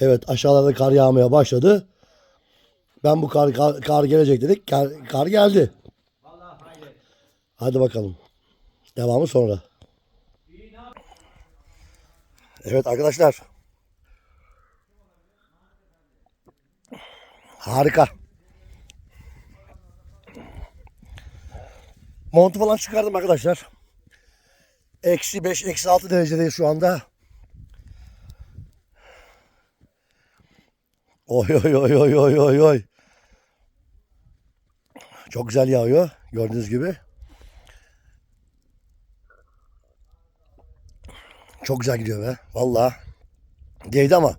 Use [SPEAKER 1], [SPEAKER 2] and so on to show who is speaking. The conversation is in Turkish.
[SPEAKER 1] Evet aşağılarda kar yağmaya başladı. Ben bu kar, kar, kar gelecek dedik. Kar, kar geldi. Hadi bakalım. Devamı sonra. Evet arkadaşlar. Harika. Montu falan çıkardım arkadaşlar. Eksi 5, eksi 6 derecedeyiz şu anda. Oy oy oy oy oy oy oy. Çok güzel yağıyor gördüğünüz gibi. Çok güzel gidiyor be. Vallahi. Değdi ama.